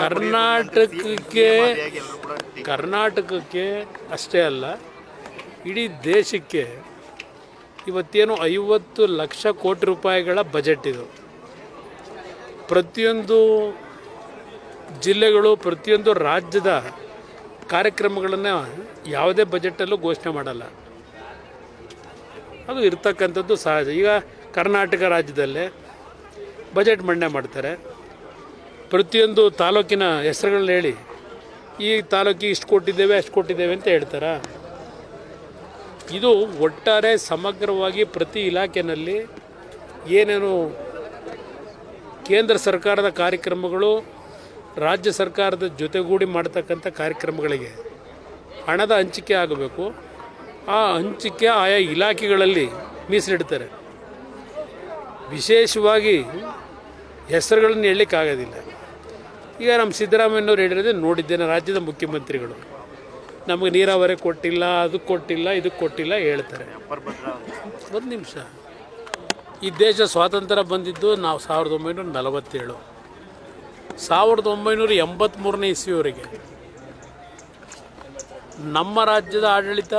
ಕರ್ನಾಟಕಕ್ಕೆ ಕರ್ನಾಟಕಕ್ಕೆ ಅಷ್ಟೇ ಅಲ್ಲ ಇಡೀ ದೇಶಕ್ಕೆ ಇವತ್ತೇನು ಐವತ್ತು ಲಕ್ಷ ಕೋಟಿ ರೂಪಾಯಿಗಳ ಬಜೆಟ್ ಇದು. ಪ್ರತಿಯೊಂದು ಜಿಲ್ಲೆಗಳು ಪ್ರತಿಯೊಂದು ರಾಜ್ಯದ ಕಾರ್ಯಕ್ರಮಗಳನ್ನು ಯಾವುದೇ ಬಜೆಟಲ್ಲೂ ಘೋಷಣೆ ಮಾಡಲ್ಲ. ಅದು ಇರ್ತಕ್ಕಂಥದ್ದು ಸಹಜ. ಈಗ ಕರ್ನಾಟಕ ರಾಜ್ಯದಲ್ಲೇ ಬಜೆಟ್ ಮಂಡನೆ ಮಾಡ್ತಾರೆ. ಪ್ರತಿಯೊಂದು ತಾಲೂಕಿನ ಹೆಸರುಗಳನ್ನ ಹೇಳಿ. ಈ ತಾಲೂಕಿಗೆ ಇಷ್ಟು ಕೊಟ್ಟಿದ್ದೇವೆ, ಅಷ್ಟು ಕೊಟ್ಟಿದ್ದೇವೆ ಅಂತ ಹೇಳ್ತಾರ? ಇದು ಒಟ್ಟಾರೆ ಸಮಗ್ರವಾಗಿ ಪ್ರತಿ ಇಲಾಖೆಯಲ್ಲಿ ಏನೇನು ಕೇಂದ್ರ ಸರ್ಕಾರದ ಕಾರ್ಯಕ್ರಮಗಳು, ರಾಜ್ಯ ಸರ್ಕಾರದ ಜೊತೆಗೂಡಿ ಮಾಡ್ತಕ್ಕಂಥ ಕಾರ್ಯಕ್ರಮಗಳಿಗೆ ಹಣದ ಹಂಚಿಕೆ ಆಗಬೇಕು. ಆ ಹಂಚಿಕೆ ಆಯಾ ಇಲಾಖೆಗಳಲ್ಲಿ ಮೀಸಲಿಡ್ತಾರೆ. ವಿಶೇಷವಾಗಿ ಹೆಸರುಗಳನ್ನು ಹೇಳಲಿಕ್ಕಾಗೋದಿಲ್ಲ. ಈಗ ನಮ್ಮ ಸಿದ್ದರಾಮಯ್ಯನವ್ರು ಹೇಳಿರೋದೇ ನೋಡಿದ್ದೇನೆ, ರಾಜ್ಯದ ಮುಖ್ಯಮಂತ್ರಿಗಳು. ನಮಗೆ ನೀರಾವರಿ ಕೊಟ್ಟಿಲ್ಲ, ಅದು ಕೊಟ್ಟಿಲ್ಲ, ಇದು ಕೊಟ್ಟಿಲ್ಲ ಹೇಳ್ತಾರೆ. ಒಂದು ನಿಮಿಷ. ಈ ದೇಶ ಸ್ವಾತಂತ್ರ್ಯ ಬಂದಿದ್ದು ನಾವು ಸಾವಿರದ ಒಂಬೈನೂರ ನಲವತ್ತೇಳು. ಸಾವಿರದ ಒಂಬೈನೂರ ಎಂಬತ್ತ್ಮೂರನೇ ಇಸ್ವಿಯವರೆಗೆ. ನಮ್ಮ ರಾಜ್ಯದ ಆಡಳಿತ,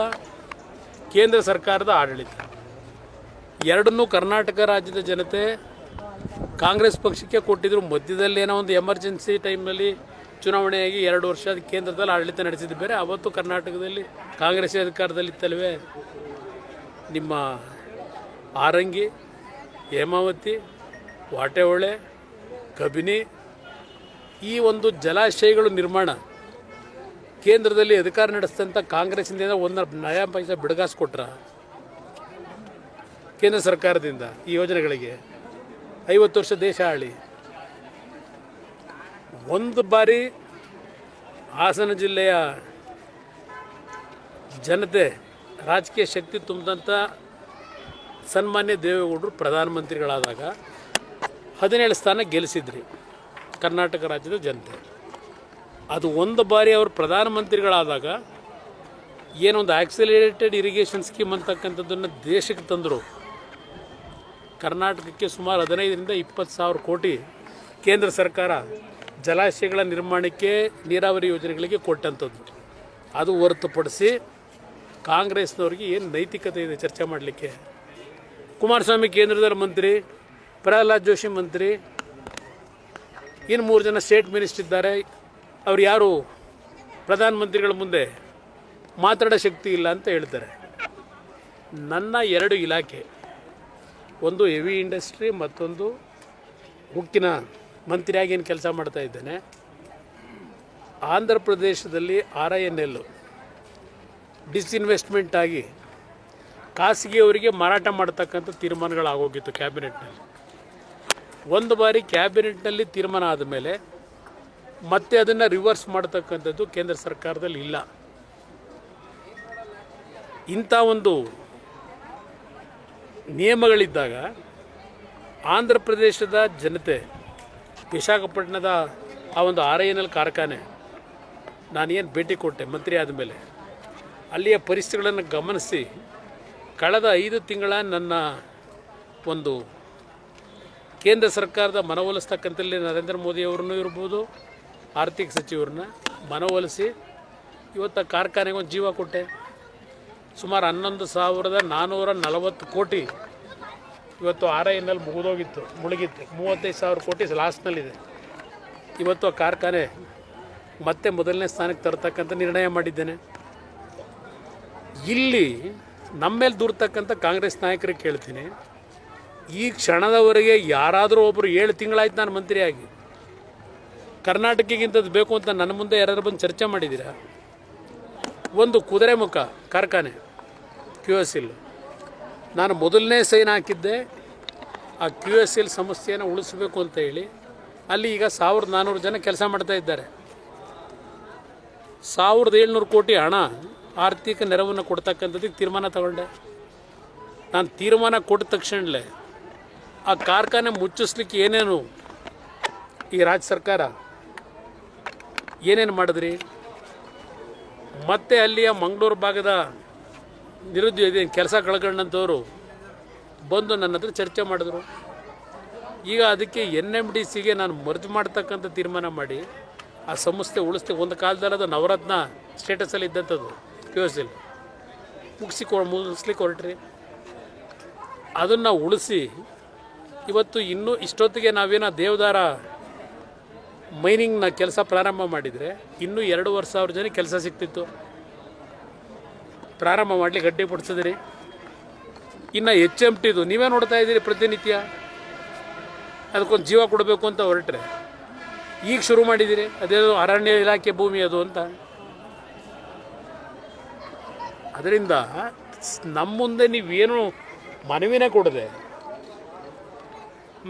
ಕೇಂದ್ರ ಸರ್ಕಾರದ ಆಡಳಿತ. ಎರಡನ್ನೂ ಕರ್ನಾಟಕ ರಾಜ್ಯದ ಜನತೆ ಕಾಂಗ್ರೆಸ್ ಪಕ್ಷಕ್ಕೆ ಕೊಟ್ಟಿದ್ರು ಮಧ್ಯದಲ್ಲಿ ಏನೋ ಒಂದು ಎಮರ್ಜೆನ್ಸಿ ಟೈಮಲ್ಲಿ ಚುನಾವಣೆಯಾಗಿ ಎರಡು ವರ್ಷ ಕೇಂದ್ರದಲ್ಲಿ ಆಡಳಿತ ನಡೆಸಿದ್ದು ಬೇರೆ. ಅವತ್ತು ಕರ್ನಾಟಕದಲ್ಲಿ ಕಾಂಗ್ರೆಸ್ ಅಧಿಕಾರದಲ್ಲಿತ್ತಲ್ವೇ ನಿಮ್ಮ ಆರಂಗಿ, ಹೇಮಾವತಿ, ವಾಟೆಹೊಳೆ, ಕಬಿನಿ, ಈ ಒಂದು ಜಲಾಶಯಗಳು ನಿರ್ಮಾಣ. ಕೇಂದ್ರದಲ್ಲಿ ಅಧಿಕಾರ ನಡೆಸಿದಂಥ ಕಾಂಗ್ರೆಸ್ಸಿಂದ ಒಂದು ನಯಾ ಪೈಸೆ ಬಿಡುಗಾಸು ಕೇಂದ್ರ ಸರ್ಕಾರದಿಂದ ಈ ಯೋಜನೆಗಳಿಗೆ. ಐವತ್ತು ವರ್ಷ ದೇಶ ಆಳಿ. ಒಂದು ಬಾರಿ ಹಾಸನ ಜಿಲ್ಲೆಯ ಜನತೆ ರಾಜಕೀಯ ಶಕ್ತಿ ತುಂಬಿದಂಥ ಸನ್ಮಾನ್ಯ ದೇವೇಗೌಡರು ಪ್ರಧಾನಮಂತ್ರಿಗಳಾದಾಗ ಹದಿನೇಳು ಸ್ಥಾನ ಗೆಲ್ಲಿಸಿದ್ರಿ ಕರ್ನಾಟಕ ರಾಜ್ಯದ ಜನತೆ. ಅದು ಒಂದು ಬಾರಿ ಅವರು ಪ್ರಧಾನಮಂತ್ರಿಗಳಾದಾಗ ಏನೊಂದು ಆಕ್ಸಿಲೇಟೆಡ್ ಇರಿಗೇಷನ್ ಸ್ಕೀಮ್ ಅಂತಕ್ಕಂಥದ್ದನ್ನು ದೇಶಕ್ಕೆ ತಂದರು. ಕರ್ನಾಟಕಕ್ಕೆ ಸುಮಾರು ಹದಿನೈದರಿಂದ ಇಪ್ಪತ್ತು ಸಾವಿರ ಕೋಟಿ ಕೇಂದ್ರ ಸರ್ಕಾರ ಜಲಾಶಯಗಳ ನಿರ್ಮಾಣಕ್ಕೆ ನೀರಾವರಿ ಯೋಜನೆಗಳಿಗೆ ಕೊಟ್ಟಂಥದ್ದು. ಅದು ಹೊರತುಪಡಿಸಿ ಕಾಂಗ್ರೆಸ್ನವ್ರಿಗೆ ಏನು ನೈತಿಕತೆ ಇದೆ ಚರ್ಚೆ ಮಾಡಲಿಕ್ಕೆ? ಕುಮಾರಸ್ವಾಮಿ ಕೇಂದ್ರದ ಮಂತ್ರಿ, ಪ್ರಹ್ಲಾದ್ ಜೋಶಿ ಮಂತ್ರಿ, ಇನ್ನು ಮೂರು ಜನ ಸ್ಟೇಟ್ ಮಿನಿಸ್ಟರ್ ಇದ್ದಾರೆ. ಅವ್ರು ಯಾರು? ಪ್ರಧಾನಮಂತ್ರಿಗಳ ಮುಂದೆ ಮಾತಾಡೋ ಶಕ್ತಿ ಇಲ್ಲ ಅಂತ ಹೇಳ್ತಾರೆ. ನನ್ನ ಎರಡು ಇಲಾಖೆ. ಒಂದು ಹೆವಿ ಇಂಡಸ್ಟ್ರಿ ಮತ್ತೊಂದು ಉಕ್ಕಿನ ಮಂತ್ರಿಯಾಗಿ ಏನು ಕೆಲಸ ಮಾಡ್ತಾ ಇದ್ದೇನೆ. ಆಂಧ್ರ ಪ್ರದೇಶದಲ್ಲಿ R I N L disinvestment ಆಗಿ ಖಾಸಗಿಯವರಿಗೆ ಮಾರಾಟ ಮಾಡ್ತಕ್ಕಂಥ ತೀರ್ಮಾನಗಳಾಗೋಗಿತ್ತು ಕ್ಯಾಬಿನೆಟ್ನಲ್ಲಿ ಒಂದು ಬಾರಿ ಕ್ಯಾಬಿನೆಟ್ನಲ್ಲಿ ತೀರ್ಮಾನ ಆದಮೇಲೆ ಮತ್ತೆ ಅದನ್ನು ರಿವರ್ಸ್ ಮಾಡ್ತಕ್ಕಂಥದ್ದು ಕೇಂದ್ರ ಸರ್ಕಾರದಲ್ಲಿ ಇಲ್ಲ. ಇಂಥ ಒಂದು ನಿಯಮಗಳಿದ್ದಾಗ ಆಂಧ್ರ ಪ್ರದೇಶದ ಜನತೆ, ವಿಶಾಖಪಟ್ಟಣದ ಆ ಒಂದು ಆರ್ ಐ ಎನ್ ಎಲ್ ಕಾರ್ಖಾನೆ, ನಾನೇನು ಭೇಟಿ ಕೊಟ್ಟೆ, ಮಂತ್ರಿ ಆದಮೇಲೆ ಅಲ್ಲಿಯ ಪರಿಸ್ಥಿತಿಗಳನ್ನು ಗಮನಿಸಿ, ಕಳೆದ ಐದು ತಿಂಗಳ ನನ್ನ ಒಂದು ಕೇಂದ್ರ ಸರ್ಕಾರದ ಮನವೊಲಿಸ್ತಕ್ಕಂಥಲ್ಲಿ ನರೇಂದ್ರ ಮೋದಿಯವ್ರನ್ನೂ ಇರ್ಬೋದು, ಆರ್ಥಿಕ ಸಚಿವರನ್ನ ಮನವೊಲಿಸಿ, ಇವತ್ತು ಕಾರ್ಖಾನೆಗೆ ಒಂದು ಜೀವ ಕೊಟ್ಟೆ. ಸುಮಾರು ಹನ್ನೊಂದು ಸಾವಿರದ ನಾನ್ನೂರ ನಲವತ್ತು ಕೋಟಿ ಇವತ್ತು ಆರ್ ಐ ಎನ್ನಲ್ಲಿ ಮುಗಿದೋಗಿತ್ತು, ಮುಳುಗಿತ್ತು. ಮೂವತ್ತೈದು ಸಾವಿರ ಕೋಟಿ ಲಾಸ್ಟ್ನಲ್ಲಿದೆ. ಇವತ್ತು ಆ ಕಾರ್ಖಾನೆ ಮತ್ತೆ ಮೊದಲನೇ ಸ್ಥಾನಕ್ಕೆ ತರತಕ್ಕಂಥ ನಿರ್ಣಯ ಮಾಡಿದ್ದೇನೆ. ಇಲ್ಲಿ ನಮ್ಮ ಮೇಲೆ ದೂರ್ತಕ್ಕಂಥ ಕಾಂಗ್ರೆಸ್ ನಾಯಕರಿಗೆ ಕೇಳ್ತೀನಿ. ಈ ಕ್ಷಣದವರೆಗೆ ಯಾರಾದರೂ ಒಬ್ಬರು ಏಳು ತಿಂಗಳಾಯ್ತು ನಾನು ಮಂತ್ರಿಯಾಗಿ. ಕರ್ನಾಟಕಕ್ಕಿಂತದ್ದು ಬೇಕು ಅಂತ ನನ್ನ ಮುಂದೆ ಯಾರಾದ್ರು ಬಂದು ಚರ್ಚೆ ಮಾಡಿದ್ದೀರಾ? ಒಂದು ಕುದುರೆ ಮುಖ ಕಾರ್ಖಾನೆ. ಕ್ಯೂ ಎಸ್ ಎಲ್ ನಾನು ಮೊದಲನೇ ಸೈನ್ ಹಾಕಿದ್ದೆ. ಆ ಕ್ಯೂ ಎಸ್ ಎಲ್ ಸಮಸ್ಯೆಯನ್ನು ಉಳಿಸಬೇಕು ಅಂತ ಹೇಳಿ. ಅಲ್ಲಿ ಈಗ ಸಾವಿರದ ನಾನ್ನೂರು ಜನ ಕೆಲಸ ಮಾಡ್ತಾ ಇದ್ದಾರೆ. ಸಾವಿರದ ಏಳ್ನೂರು ಕೋಟಿ ಹಣ ಆರ್ಥಿಕ ನೆರವನ್ನು ಕೊಡ್ತಕ್ಕಂಥದ್ದಕ್ಕೆ ತೀರ್ಮಾನ ತಗೊಂಡೆ. ನಾನು ತೀರ್ಮಾನ ಕೊಟ್ಟ ತಕ್ಷಣಲೇ ಆ ಕಾರ್ಖಾನೆ ಮುಚ್ಚಿಸ್ಲಿಕ್ಕೆ ಏನೇನು ಈ ರಾಜ್ಯ ಸರ್ಕಾರ ಏನೇನು ಮಾಡಿದ್ರಿ? ಮತ್ತೆ ಅಲ್ಲಿಯ ಮಂಗಳೂರು ಭಾಗದ ನಿರುದ್ಯೋಗಿ ಕೆಲಸ ಕಳ್ಕೊಂಡಂಥವ್ರು ಬಂದು ನನ್ನ ಹತ್ರ ಚರ್ಚೆ ಮಾಡಿದ್ರು. ಈಗ ಅದಕ್ಕೆ ಎನ್ ಎಂ ಡಿ ಸಿಗೆ ನಾನು ಮರ್ಜು ಮಾಡ್ತಕ್ಕಂಥ ತೀರ್ಮಾನ ಮಾಡಿ, ಆ ಸಂಸ್ಥೆ ಉಳಿಸ್ತೆ ಒಂದು ಕಾಲದಲ್ಲಿ ಅದು ನವರತ್ನ ಸ್ಟೇಟಸಲ್ಲಿ ಇದ್ದಂಥದ್ದು ಪಿ ಎಸ್ ಎಲ್ ಮುಗಿಸಿ ಕೊ ಮುಗಿಸ್ಲಿಕ್ಕೆ ಹೊರಟ್ರಿ ಅದನ್ನು ಉಳಿಸಿ, ಇವತ್ತು ಇನ್ನೂ ಇಷ್ಟೊತ್ತಿಗೆ ನಾವೇನೋ ದೇವದಾರ ಮೈನಿಂಗ್ನ ಕೆಲಸ ಪ್ರಾರಂಭ ಮಾಡಿದರೆ, ಇನ್ನೂ ವರ್ಷ ಸಾವಿರ ಜನ ಕೆಲಸ ಸಿಗ್ತಿತ್ತು. ಪ್ರಾರಂಭ ಮಾಡಲಿ ಗಡ್ಡೆ ಪಡಿಸಿದ್ರಿ ಇನ್ನು ಎಚ್ ಎಂ ಟಿದು ನೀವೇ ನೋಡ್ತಾ ಇದ್ದೀರಿ ಪ್ರತಿನಿತ್ಯ. ಅದಕ್ಕೊಂದು ಜೀವ ಕೊಡಬೇಕು ಅಂತ ಹೊರಟ್ರೆ. ಈಗ ಶುರು ಮಾಡಿದ್ದೀರಿ ಅದೇನು ಅರಣ್ಯ ಇಲಾಖೆ ಭೂಮಿ ಅದು ಅಂತ. ಅದರಿಂದ ನಮ್ಮ ಮುಂದೆ ನೀವೇನು ಮನವಿನೇ ಕೊಡದೆ,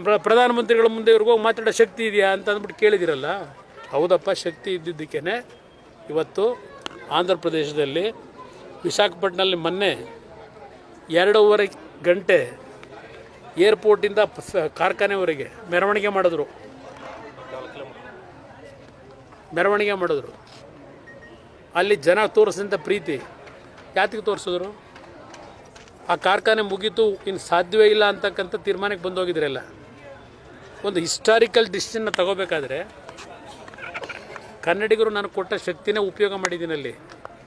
ಪ್ರ- ಪ್ರಧಾನಮಂತ್ರಿಗಳ ಮುಂದೆ ಇವ್ರಿಗೂ ಮಾತಾಡೋ ಶಕ್ತಿ ಇದೆಯಾ ಅಂತ ಅಂದ್ಬಿಟ್ಟು ಕೇಳಿದಿರಲ್ಲ. ಹೌದಪ್ಪ, ಶಕ್ತಿ ಇದ್ದಿದ್ದಕ್ಕೇ ಇವತ್ತು ಆಂಧ್ರ ಪ್ರದೇಶದಲ್ಲಿ ವಿಶಾಖಪಟ್ಟಣದಲ್ಲಿ ಮೊನ್ನೆ ಎರಡೂವರೆ ಗಂಟೆ ಏರ್ಪೋರ್ಟಿಂದ ಕಾರ್ಖಾನೆವರೆಗೆ ಮೆರವಣಿಗೆ ಮಾಡಿದ್ರು. ಮೆರವಣಿಗೆ ಮಾಡಿದ್ರು. ಅಲ್ಲಿ ಜನ ತೋರಿಸಿದಂಥ ಪ್ರೀತಿ ಯಾತಿಗೆ ತೋರಿಸಿದ್ರು? ಆ ಕಾರ್ಖಾನೆ ಮುಗೀತು, ಇನ್ನು ಸಾಧ್ಯವೇ ಇಲ್ಲ ಅಂತಕ್ಕಂಥ ತೀರ್ಮಾನಕ್ಕೆ ಬಂದೋಗಿದ್ರಲ್ಲ. ಒಂದು ಹಿಸ್ಟಾರಿಕಲ್ ಡಿಸಿಷನ್ನ ತಗೋಬೇಕಾದ್ರೆ ಕನ್ನಡಿಗರು ನಾನು ಕೊಟ್ಟ ಶಕ್ತಿನೇ ಉಪಯೋಗ ಮಾಡಿದ್ದೀನಿ ಅಲ್ಲಿ.